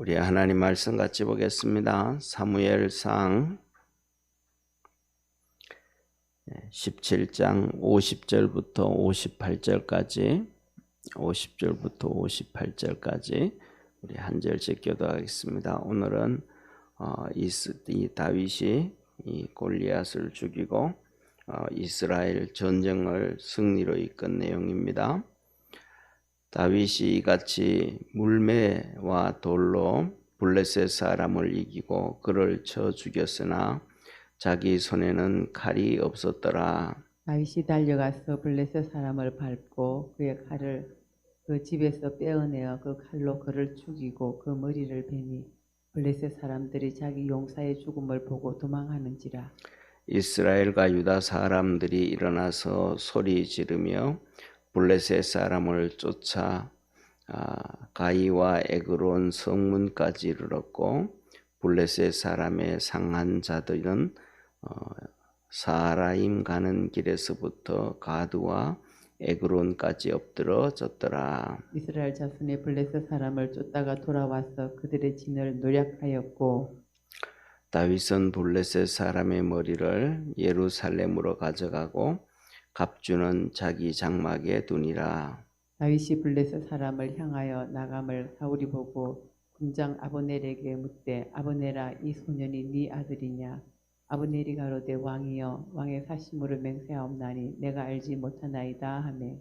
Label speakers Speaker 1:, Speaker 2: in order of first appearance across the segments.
Speaker 1: 우리 하나님 말씀 같이 보겠습니다. 사무엘상 17장 50절부터 58절까지 50절부터 58절까지 우리 한 절씩 교도하겠습니다. 오늘은 어, 이스, 이 다윗이 이 골리앗을 죽이고 어, 이스라엘 전쟁을 승리로 이끈 내용입니다. 다윗이 이같이 물매와 돌로 블레셋 사람을 이기고 그를 쳐 죽였으나 자기 손에는 칼이 없었더라.
Speaker 2: 다윗이 달려가서 블레셋 사람을 밟고 그의 칼을 그 집에서 빼어내어 그 칼로 그를 죽이고 그 머리를 베니 블레셋 사람들이 자기 용사의 죽음을 보고 도망하는지라
Speaker 1: 이스라엘과 유다 사람들이 일어나서 소리 지르며 블레셋 사람을 쫓아 아, 가이와 에그론 성문까지 이르렀고 블레셋 사람의 상한 자들은 어, 사라임 가는 길에서부터 가드와 에그론까지 엎드러졌더라.
Speaker 2: 이스라엘 자손이 블레셋 사람을 쫓다가 돌아와서 그들의 진을 노략하였고
Speaker 1: 다윗은 블레셋 사람의 머리를 예루살렘으로 가져가고 갑주는 자기 장막에 두니라.
Speaker 2: 다윗이 블레셋 사람을 향하여 나감을 사울이 보고 군장 아브넬에게 묻되 아브넬아 이 소년이 네 아들이냐? 아브넬이 가로되 왕이여 왕의 사심으로 맹세하옵나니 내가 알지 못하나이다 하매.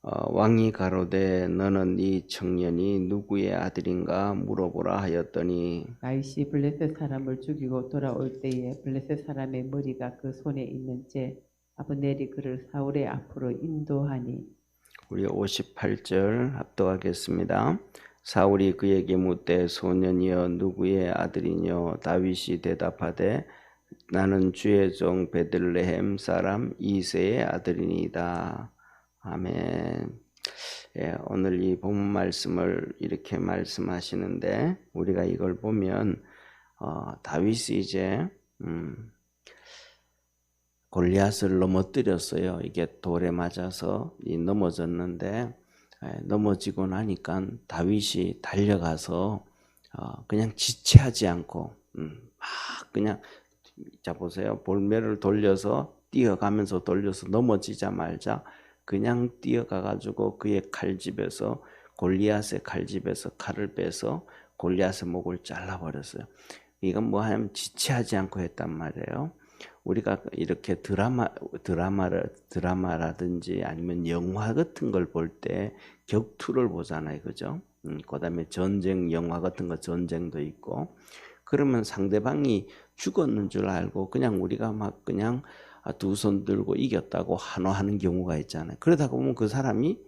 Speaker 1: 어, 왕이 가로되 너는 이 청년이 누구의 아들인가 물어보라 하였더니.
Speaker 2: 다윗이 블레셋 사람을 죽이고 돌아올 때에 블레셋 사람의 머리가 그 손에 있는째 아브넬이 그를 사울의 앞으로 인도하니
Speaker 1: 우리 58절 합독하겠습니다. 사울이 그에게 묻되 소년이여 누구의 아들이뇨 다윗이 대답하되 나는 주의 종 베들레헴 사람 이세의 아들이니이다. 아멘. 예, 오늘 이 본문 말씀을 이렇게 말씀하시는데 우리가 이걸 보면 어, 다윗이 이제 음, 골리앗을 넘어뜨렸어요. 이게 돌에 맞아서 이 넘어졌는데 에, 넘어지고 나니까 다윗이 달려가서 어, 그냥 지체하지 않고 음, 막 그냥 자 보세요. 볼매를 돌려서 뛰어가면서 돌려서 넘어지자 말자 그냥 뛰어가 가지고 그의 칼집에서 골리앗의 칼집에서 칼을 빼서 골리앗의 목을 잘라 버렸어요. 이건 뭐 하면 지체하지 않고 했단 말이에요. 우리가 이렇게 드라마 드라마를 드라마라든지 아니면 영화 같은 걸 볼 때 격투를 보잖아요, 그죠? 음, 그다음에 전쟁 영화 같은 거 전쟁도 있고 그러면 상대방이 죽었는 줄 알고 그냥 우리가 막 그냥 두 손 들고 이겼다고 한호하는 경우가 있잖아요. 그러다 보면 그 사람이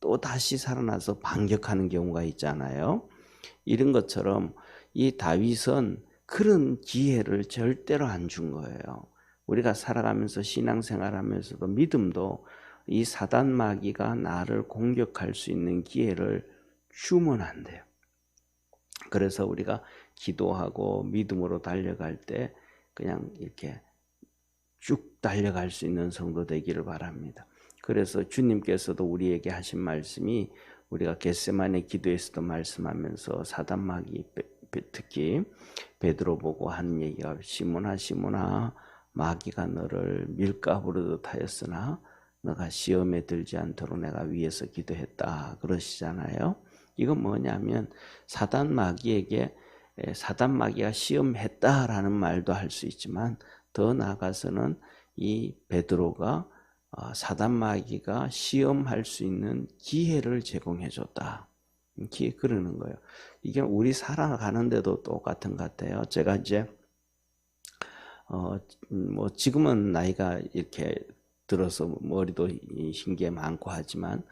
Speaker 1: 또 다시 살아나서 반격하는 경우가 있잖아요. 이런 것처럼 이 다윗은 그런 기회를 절대로 안 준 거예요. 우리가 살아가면서 신앙생활하면서도 믿음도 이 사단 마귀가 나를 공격할 수 있는 기회를 주면 안 돼요. 그래서 우리가 기도하고 믿음으로 달려갈 때 그냥 이렇게 쭉 달려갈 수 있는 성도 되기를 바랍니다. 그래서 주님께서도 우리에게 하신 말씀이 우리가 겟세만의 기도에서도 말씀하면서 사단 마귀 특히 베드로 보고 한 얘기가 시몬아 시몬아 마귀가 너를 밀가부르듯 하였으나 너가 시험에 들지 않도록 내가 위에서 기도했다 그러시잖아요. 이건 뭐냐면 사단 마귀에게 사단 마귀가 시험했다라는 말도 할 수 있지만 더 나아가서는 이 베드로가 사단 마귀가 시험할 수 있는 기회를 제공해 줬다. 기회 그러는 거예요. 이게 우리 살아가는데도 똑같은 것 같아요. 제가 이제 어 뭐 지금은 나이가 이렇게 들어서 머리도 흰 게 많고 하지만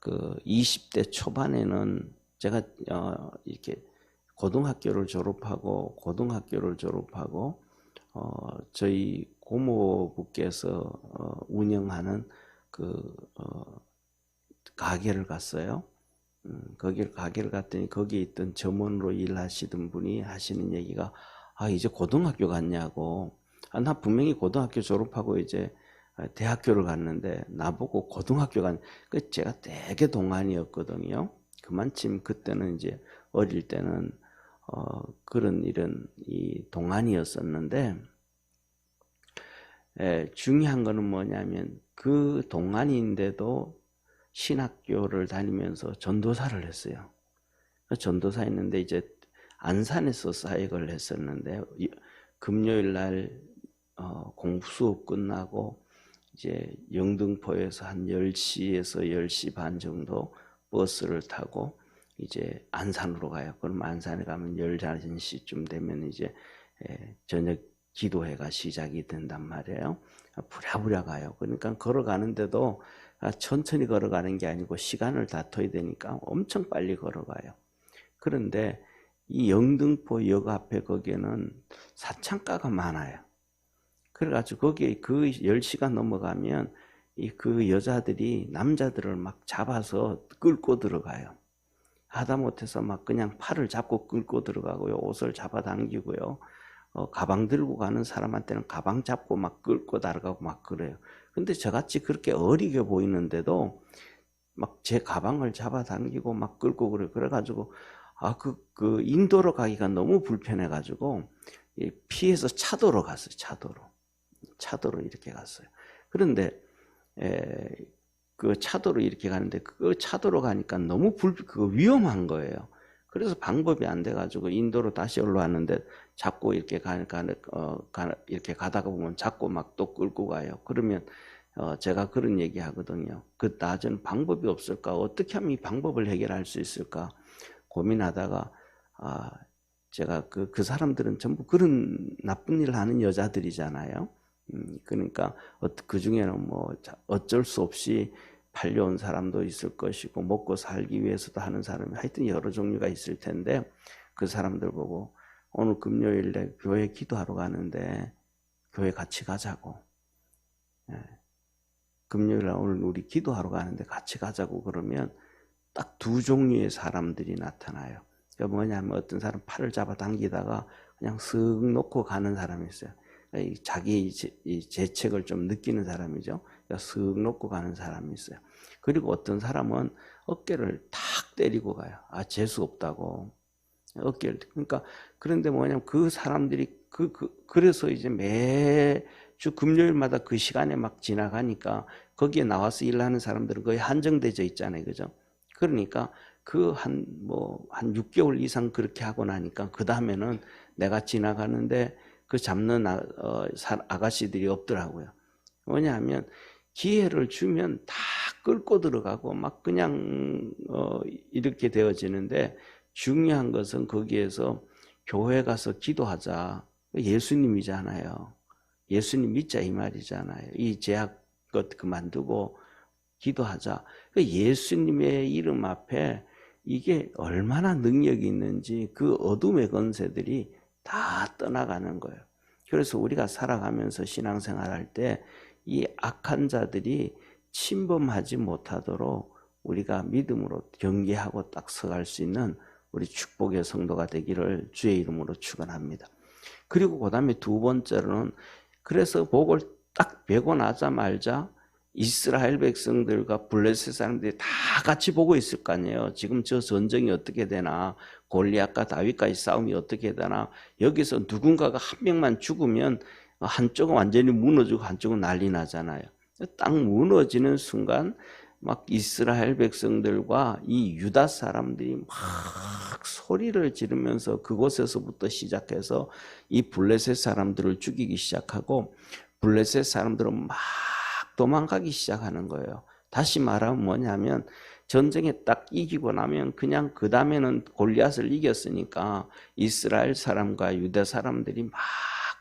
Speaker 1: 그 20대 초반에는 제가 어 이렇게 고등학교를 졸업하고 고등학교를 졸업하고 어 저희 고모부께서 어 운영하는 그 어 가게를 갔어요. 음, 거기를 가게를 갔더니 거기에 있던 점원으로 일하시던 분이 하시는 얘기가 아 이제 고등학교 갔냐고 아, 나 분명히 고등학교 졸업하고 이제 대학교를 갔는데 나보고 고등학교 간, 그 제가 되게 동안이었거든요. 그만큼 그때는 이제 어릴 때는 어, 그런 일은 이 동안이었었는데 에, 중요한 거는 뭐냐면 그 동안인데도 신학교를 다니면서 전도사를 했어요. 그 전도사 했는데 이제 안산에서 사역을 했었는데 이- 금요일 날 어, 공부 수업 끝나고 이제 영등포에서 한 10시에서 10시 반 정도 버스를 타고 이제 안산으로 가요. 그럼 안산에 가면 11시쯤 되면 이제 에, 저녁 기도회가 시작이 된단 말이에요. 부랴부랴 가요. 그러니까 걸어가는데도 아, 천천히 걸어가는 게 아니고 시간을 다퉈야 되니까 엄청 빨리 걸어가요. 그런데 이 영등포 역 앞에 거기에는 사창가가 많아요. 그래가지고 거기에 그 10시가 넘어가면 이 그 여자들이 남자들을 막 잡아서 끌고 들어가요. 하다못해서 막 그냥 팔을 잡고 끌고 들어가고요. 옷을 잡아당기고요. 어, 가방 들고 가는 사람한테는 가방 잡고 막 끌고 달아가고 막 그래요. 근데 저같이 그렇게 어리게 보이는데도 막 제 가방을 잡아당기고 막 끌고 그래. 그래가지고 아, 그, 그 인도로 가기가 너무 불편해가지고 이 피해서 차도로 갔어요. 차도로. 차도로 이렇게 갔어요. 그런데 에, 그 차도로 이렇게 가는데 그 차도로 가니까 너무 불, 그 위험한 거예요. 그래서 방법이 안 돼가지고 인도로 다시 올라왔는데 자꾸 이렇게 가, 가, 어, 가, 이렇게 가다가 보면 자꾸 막 또 끌고 가요. 그러면 어, 제가 그런 얘기 하거든요. 그 나전 방법이 없을까? 어떻게 하면 이 방법을 해결할 수 있을까? 고민하다가 아, 제가 그, 그 사람들은 전부 그런 나쁜 일을 하는 여자들이잖아요. 음, 그러니까 그 중에는 뭐 자- 어쩔 수 없이 팔려온 사람도 있을 것이고 먹고 살기 위해서도 하는 사람이 하여튼 여러 종류가 있을 텐데 그 사람들 보고 오늘 금요일에 교회 기도하러 가는데 교회 같이 가자고. 예. 금요일에 오늘 우리 기도하러 가는데 같이 가자고 그러면 딱 두 종류의 사람들이 나타나요. 그러니까 뭐냐면 어떤 사람 팔을 잡아 당기다가 그냥 쓱 놓고 가는 사람이 있어요. 이 자기 재책을 좀 느끼는 사람이죠. 쓱 놓고 가는 사람이 있어요. 그리고 어떤 사람은 어깨를 탁 때리고 가요. 아 재수 없다고 어깨를 그러니까 그런데 뭐냐면 그 사람들이 그, 그 그래서 이제 매주 금요일마다 그 시간에 막 지나가니까 거기에 나와서 일하는 사람들은 거의 한정되어 있잖아요, 그죠? 그러니까 그 한 뭐 한 6개월 이상 그렇게 하고 나니까 그 다음에는 내가 지나가는데 그 잡는 아, 어, 사- 아가씨들이 없더라고요. 뭐냐하면 기회를 주면 다 끌고 들어가고 막 그냥 어, 이렇게 되어지는데 중요한 것은 거기에서 교회 가서 기도하자. 예수님이잖아요. 예수님 믿자 이 말이잖아요. 이 제약 것 그만두고 기도하자. 그 예수님의 이름 앞에 이게 얼마나 능력이 있는지 그 어둠의 건세들이 다 떠나가는 거예요. 그래서 우리가 살아가면서 신앙생활 할때 이 악한 자들이 침범하지 못하도록 우리가 믿음으로 경계하고 딱 서갈 수 있는 우리 축복의 성도가 되기를 주의 이름으로 축원합니다. 그리고 그다음에 두 번째로는 그래서 복을 딱 베고 나자마자 이스라엘 백성들과 블레셋 사람들이 다 같이 보고 있을 거 아니에요. 지금 저 전쟁이 어떻게 되나, 골리앗과 다윗과의 싸움이 어떻게 되나, 여기서 누군가가 한 명만 죽으면 한쪽은 완전히 무너지고 한쪽은 난리 나잖아요. 딱 무너지는 순간 막 이스라엘 백성들과 이 유다 사람들이 막 소리를 지르면서 그곳에서부터 시작해서 이 블레셋 사람들을 죽이기 시작하고 블레셋 사람들은 막 도망가기 시작하는 거예요. 다시 말하면 뭐냐면 전쟁에 딱 이기고 나면 그냥 그 다음에는 골리앗을 이겼으니까 이스라엘 사람과 유대 사람들이 막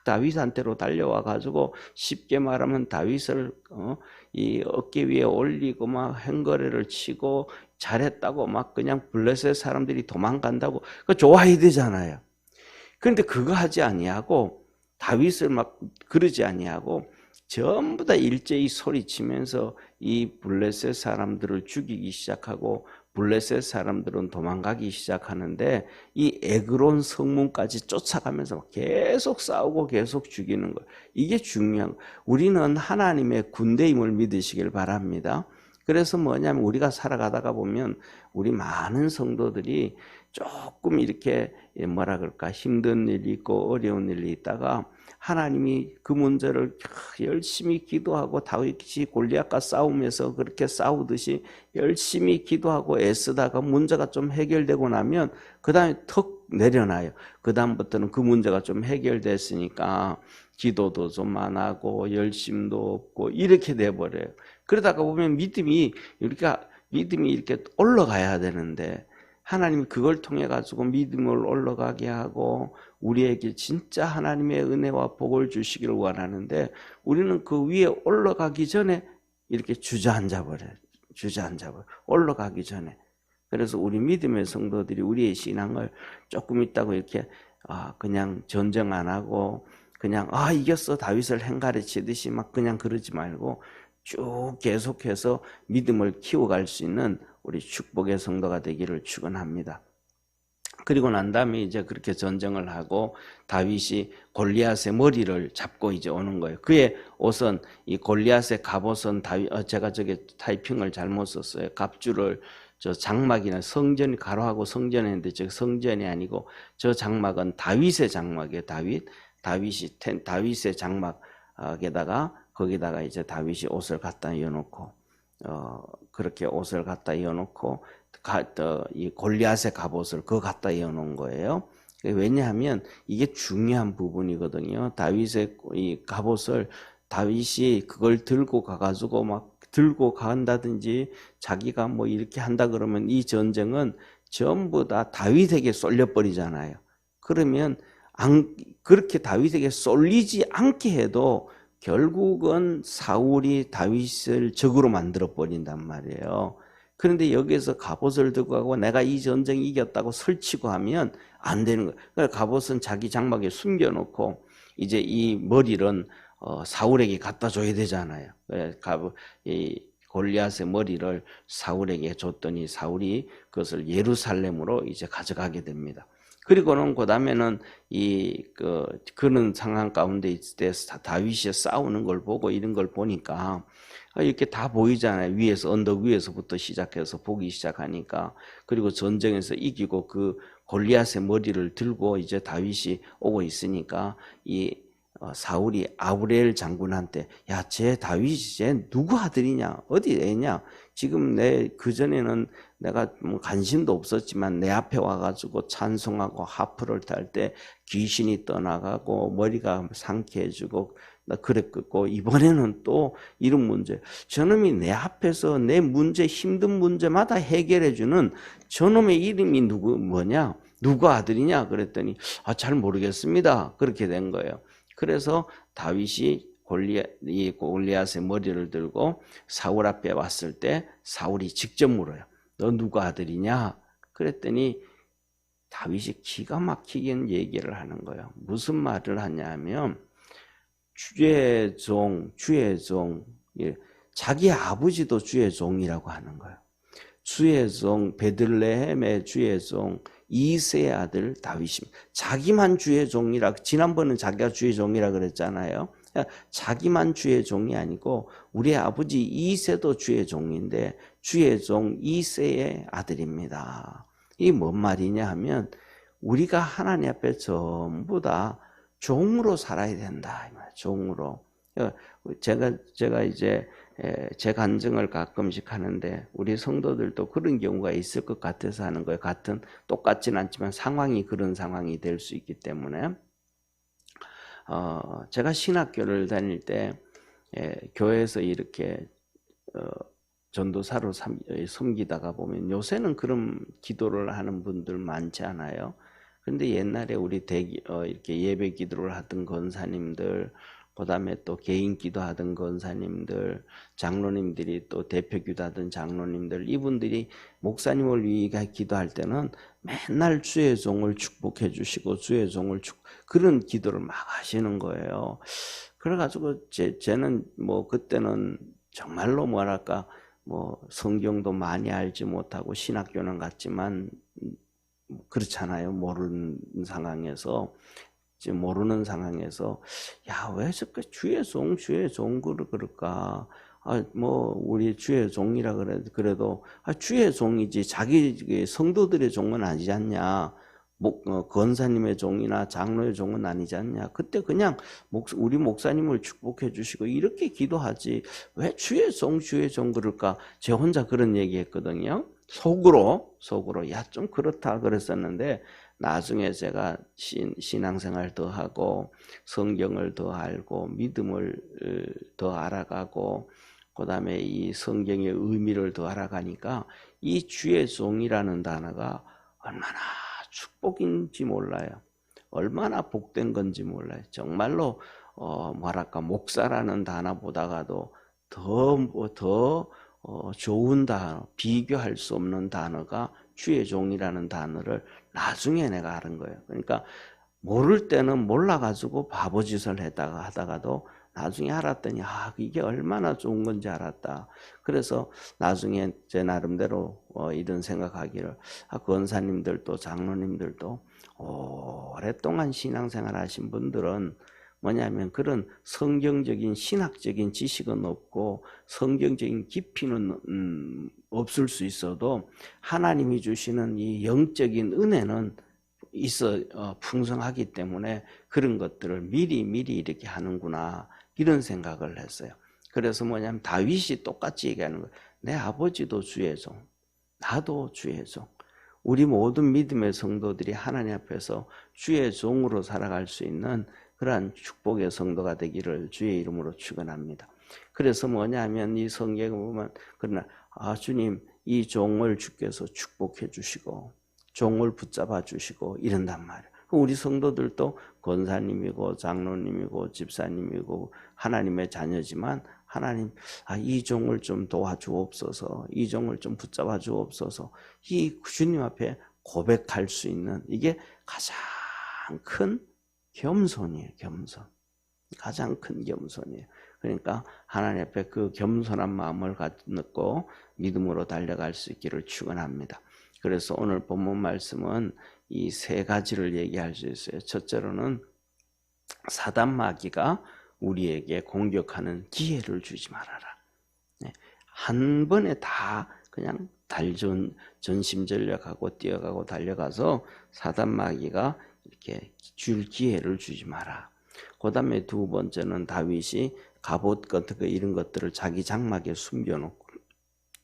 Speaker 1: 다윗한테로 달려와 가지고 쉽게 말하면 다윗을 어, 이 어깨 위에 올리고 막 행거래를 치고 잘했다고 막 그냥 블레셋 사람들이 도망간다고 그 좋아해야 되잖아요. 그런데 그거 하지 아니하고 다윗을 막 그러지 아니하고 전부 다 일제히 소리치면서 이 블레셋 사람들을 죽이기 시작하고 블레셋 사람들은 도망가기 시작하는데 이 에그론 성문까지 쫓아가면서 막 계속 싸우고 계속 죽이는 거예요. 이게 중요한 거예요. 우리는 하나님의 군대임을 믿으시길 바랍니다. 그래서 뭐냐면 우리가 살아가다가 보면 우리 많은 성도들이 조금 이렇게 예, 뭐라 그럴까 힘든 일이 있고 어려운 일이 있다가 하나님이 그 문제를 열심히 기도하고 다윗이 골리앗과 싸우면서 그렇게 싸우듯이 열심히 기도하고 애쓰다가 문제가 좀 해결되고 나면 그 다음에 턱 내려놔요. 그 다음부터는 그 문제가 좀 해결됐으니까 기도도 좀 안 하고 열심도 없고 이렇게 돼버려요. 그러다가 보면 믿음이 이렇게 믿음이 이렇게 올라가야 되는데 하나님이 그걸 통해 가지고 믿음을 올라가게 하고 우리에게 진짜 하나님의 은혜와 복을 주시기를 원하는데 우리는 그 위에 올라가기 전에 이렇게 주저앉아 버려요. 주저앉아 버려. 올라가기 전에. 그래서 우리 믿음의 성도들이 우리의 신앙을 조금 있다고 이렇게 아 그냥 전쟁 안 하고 그냥 아 이겼어 다윗을 행가르치듯이 막 그냥 그러지 말고 쭉 계속해서 믿음을 키워갈 수 있는 우리 축복의 성도가 되기를 축원합니다. 그리고 난 다음에 이제 그렇게 전쟁을 하고 다윗이 골리앗의 머리를 잡고 이제 오는 거예요. 그의 옷은 이 골리앗의 갑옷은 다윗 어, 제가 저게 타이핑을 잘못 썼어요. 갑주를 저 장막이나 성전 가로하고 성전했는데 저 성전이 아니고 저 장막은 다윗의 장막이에요. 다윗 다윗이 텐 다윗의 장막에다가 거기다가 이제 다윗이 옷을 갖다 이어놓고 어 그렇게 옷을 갖다 어, 이 골리앗의 갑옷을 그거 갖다 이어놓은 거예요. 왜냐하면 이게 중요한 부분이거든요. 다윗의 이 갑옷을 다윗이 그걸 들고 가가지고 막 들고 간다든지 자기가 뭐 이렇게 한다 그러면 이 전쟁은 전부 다 다윗에게 쏠려버리잖아요. 그러면 안, 그렇게 다윗에게 쏠리지 않게 해도 결국은 사울이 다윗을 적으로 만들어 버린단 말이에요. 그런데 여기에서 갑옷을 들고 가고 내가 이 전쟁 이겼다고 설치고 하면 안 되는 거예요. 그러니까 갑옷은 자기 장막에 숨겨놓고 이제 이 머리는 어, 사울에게 갖다 줘야 되잖아요. 갑, 이 골리앗의 머리를 사울에게 줬더니 사울이 그것을 예루살렘으로 이제 가져가게 됩니다. 그리고는 그 다음에는 이, 그, 그런 상황 가운데 있을 때 다윗이 싸우는 걸 보고 이런 걸 보니까 이렇게 다 보이잖아요. 위에서, 언덕 위에서부터 시작해서 보기 시작하니까. 그리고 전쟁에서 이기고 그 골리앗의 머리를 들고 이제 다윗이 오고 있으니까 이 어, 사울이 아브렐 장군한테 야, 쟤 다윗이 쟤 누구 아들이냐? 어디 애냐? 지금 내 그전에는 내가 뭐 관심도 없었지만 내 앞에 와가지고 찬송하고 하프를 탈 때 귀신이 떠나가고 머리가 상쾌해지고 나 그랬고 이번에는 또 이런 문제. 저놈이 내 앞에서 내 문제 힘든 문제마다 해결해주는 저놈의 이름이 누구 뭐냐? 누구 아들이냐? 그랬더니 아 잘 모르겠습니다. 그렇게 된 거예요. 그래서 다윗이 골리앗, 이 골리앗의 머리를 들고 사울 앞에 왔을 때 사울이 직접 물어요. 너 누구 아들이냐? 그랬더니 다윗이 기가 막히게 얘기를 하는 거예요. 무슨 말을 하냐면 주의 종, 주의 종, 예, 자기 아버지도 주의 종이라고 하는 거예요. 주의 종, 베들레헴의 주의 종, 이세의 아들 다윗입니다. 자기만 주의 종이라, 지난번은 자기가 주의 종이라 그랬잖아요. 자기만 주의 종이 아니고 우리 아버지 이세도 주의 종인데 주의 종 이세의 아들입니다. 이 뭔 말이냐 하면 우리가 하나님 앞에 전부 다 종으로 살아야 된다. 종으로. 제가 제가 이제 제 간증을 가끔씩 하는데 우리 성도들도 그런 경우가 있을 것 같아서 하는 거예요. 같은 똑같진 않지만 상황이 그런 상황이 될 수 있기 때문에 어, 제가 신학교를 다닐 때 예, 교회에서 이렇게 어, 전도사로 삼, 섬기다가 보면 요새는 그런 기도를 하는 분들 많지 않아요. 그런데 옛날에 우리 대기, 어, 이렇게 예배 기도를 하던 권사님들, 그 다음에 또 개인 기도하던 권사님들, 장로님들이 또 대표 기도하던 장로님들, 이분들이 목사님을 위해 기도할 때는 맨날 주의 종을 축복해 주시고 주의 종을 축 그런 기도를 막 하시는 거예요. 그래가지고 제, 쟤는 뭐 그때는 정말로 뭐랄까 뭐 성경도 많이 알지 못하고 신학교는 갔지만 그렇잖아요. 모르는 상황에서 모르는 상황에서 야왜 저렇게 주의 종 주의 종그를 그럴까? 아, 뭐 우리 주의 종이라 그래 그래도 아, 주의 종이지 자기 그 성도들의 종은 아니지 않냐. 목, 어, 권사님의 종이나 장로의 종은 아니지 않냐. 그때 그냥 목, 우리 목사님을 축복해 주시고 이렇게 기도하지. 왜 주의 종, 주의 종 그럴까? 제 혼자 그런 얘기 했거든요. 속으로, 속으로. 야, 좀 그렇다 그랬었는데 나중에 제가 신, 신앙생활 더 하고 성경을 더 알고 믿음을 어, 더 알아가고 그 다음에 이 성경의 의미를 더 알아가니까 이 주의 종이라는 단어가 얼마나 축복인지 몰라요. 얼마나 복된 건지 몰라요. 정말로 어 뭐랄까 목사라는 단어보다가도 더더 어, 좋은 단어, 비교할 수 없는 단어가 주의 종이라는 단어를 나중에 내가 알은 거예요. 그러니까 모를 때는 몰라가지고 바보 짓을 했다가 하다가도 나중에 알았더니 아 이게 얼마나 좋은 건지 알았다. 그래서 나중에 제 나름대로 어, 이런 생각하기를 아, 권사님들도 장로님들도 오랫동안 신앙생활 하신 분들은 뭐냐면 그런 성경적인 신학적인 지식은 없고 성경적인 깊이는 음, 없을 수 있어도 하나님이 주시는 이 영적인 은혜는 있어 어, 풍성하기 때문에 그런 것들을 미리 미리 이렇게 하는구나 이런 생각을 했어요. 그래서 뭐냐면 다윗이 똑같이 얘기하는 거예요. 내 아버지도 주의 종, 나도 주의 종. 우리 모든 믿음의 성도들이 하나님 앞에서 주의 종으로 살아갈 수 있는 그러한 축복의 성도가 되기를 주의 이름으로 축원합니다. 그래서 뭐냐면 이 성경에 보면 그러나 아 주님 이 종을 주께서 축복해 주시고 종을 붙잡아 주시고 이런단 말이에요. 우리 성도들도 권사님이고 장로님이고 집사님이고 하나님의 자녀지만 하나님 아, 이 종을 좀 도와주옵소서 이 종을 좀 붙잡아 주옵소서 이 주님 앞에 고백할 수 있는 이게 가장 큰 겸손이에요 겸손 가장 큰 겸손이에요 그러니까 하나님 앞에 그 겸손한 마음을 갖고 믿음으로 달려갈 수 있기를 축원합니다 그래서 오늘 본문 말씀은 이 세 가지를 얘기할 수 있어요. 첫째로는 사단 마귀가 우리에게 공격하는 기회를 주지 말아라. 네. 한 번에 다 그냥 달전 전심전력하고 뛰어가고 달려가서 사단 마귀가 이렇게 줄 기회를 주지 마라. 그 다음에 두 번째는 다윗이 갑옷 같은 거 이런 것들을 자기 장막에 숨겨놓고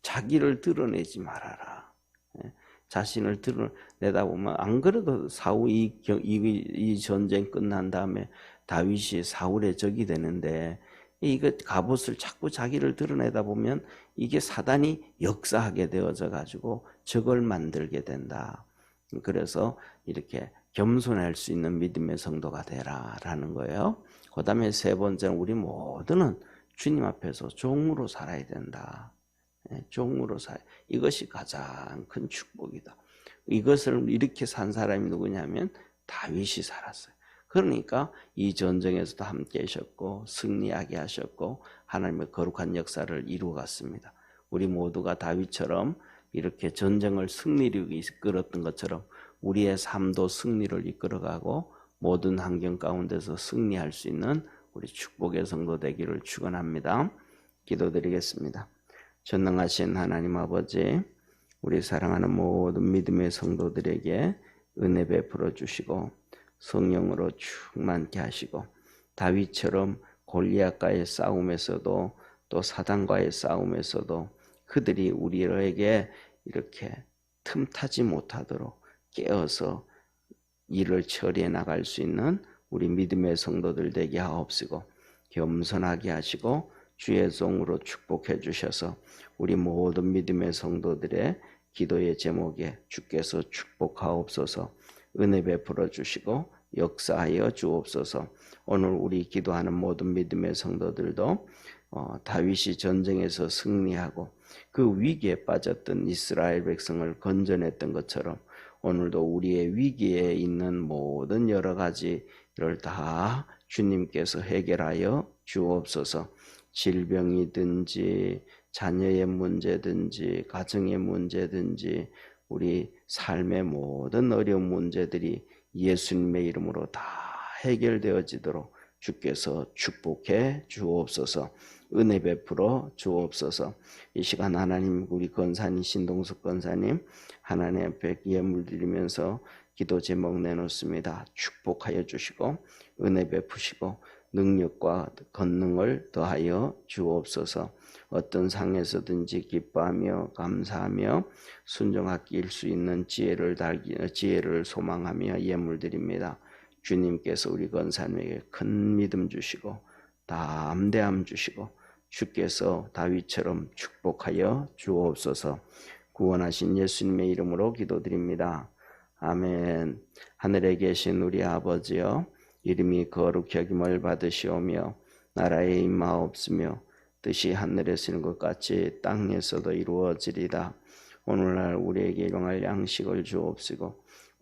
Speaker 1: 자기를 드러내지 말아라. 네. 자신을 드러내다 보면 안 그래도 사울 이, 이, 이 전쟁 끝난 다음에 다윗이 사울의 적이 되는데 이거 갑옷을 자꾸 자기를 드러내다 보면 이게 사단이 역사하게 되어져 가지고 적을 만들게 된다. 그래서 이렇게 겸손할 수 있는 믿음의 성도가 되라라는 거예요. 그 다음에 세 번째는 우리 모두는 주님 앞에서 종으로 살아야 된다. 예, 종으로 살 이것이 가장 큰 축복이다. 이것을 이렇게 산 사람이 누구냐면 다윗이 살았어요. 그러니까 이 전쟁에서도 함께 하셨고 승리하게 하셨고 하나님의 거룩한 역사를 이루어갔습니다. 우리 모두가 다윗처럼 이렇게 전쟁을 승리로 이끌었던 것처럼 우리의 삶도 승리를 이끌어가고 모든 환경 가운데서 승리할 수 있는 우리 축복의 성도 되기를 축원합니다. 기도드리겠습니다. 전능하신 하나님 아버지, 우리 사랑하는 모든 믿음의 성도들에게 은혜 베풀어 주시고 성령으로 충만케 하시고 다윗처럼 골리앗과의 싸움에서도 또 사단과의 싸움에서도 그들이 우리에게 이렇게 틈타지 못하도록 깨어서 일을 처리해 나갈 수 있는 우리 믿음의 성도들 되게 하옵시고 겸손하게 하시고 주의 종으로 축복해 주셔서 우리 모든 믿음의 성도들의 기도의 제목에 주께서 축복하옵소서 은혜 베풀어 주시고 역사하여 주옵소서. 오늘 우리 기도하는 모든 믿음의 성도들도 어, 다윗이 전쟁에서 승리하고 그 위기에 빠졌던 이스라엘 백성을 건져냈던 것처럼 오늘도 우리의 위기에 있는 모든 여러 가지를 다 주님께서 해결하여 주옵소서. 질병이든지 자녀의 문제든지 가정의 문제든지 우리 삶의 모든 어려운 문제들이 예수님의 이름으로 다 해결되어지도록 주께서 축복해 주옵소서. 은혜 베풀어 주옵소서. 이 시간 하나님 우리 건사님 신동숙 건사님 하나님 앞에 예물 드리면서 기도 제목 내놓습니다. 축복하여 주시고 은혜 베푸시고 능력과 건능을 더하여 주옵소서. 어떤 상에서든지 기뻐하며 감사하며 순종하기 일수 있는 지혜를 달기 지혜를 소망하며 예물 드립니다. 주님께서 우리 건사님에게 큰 믿음 주시고 담대함 주시고 주께서 다윗처럼 축복하여 주옵소서. 구원하신 예수님의 이름으로 기도드립니다. 아멘. 하늘에 계신 우리 아버지여 이름이 거룩히 여김을 받으시오며 나라에 임하옵으며 뜻이 하늘에서 이룬 것 같이 땅에서도 이루어지리다. 오늘날 우리에게 일용할 양식을 주옵시고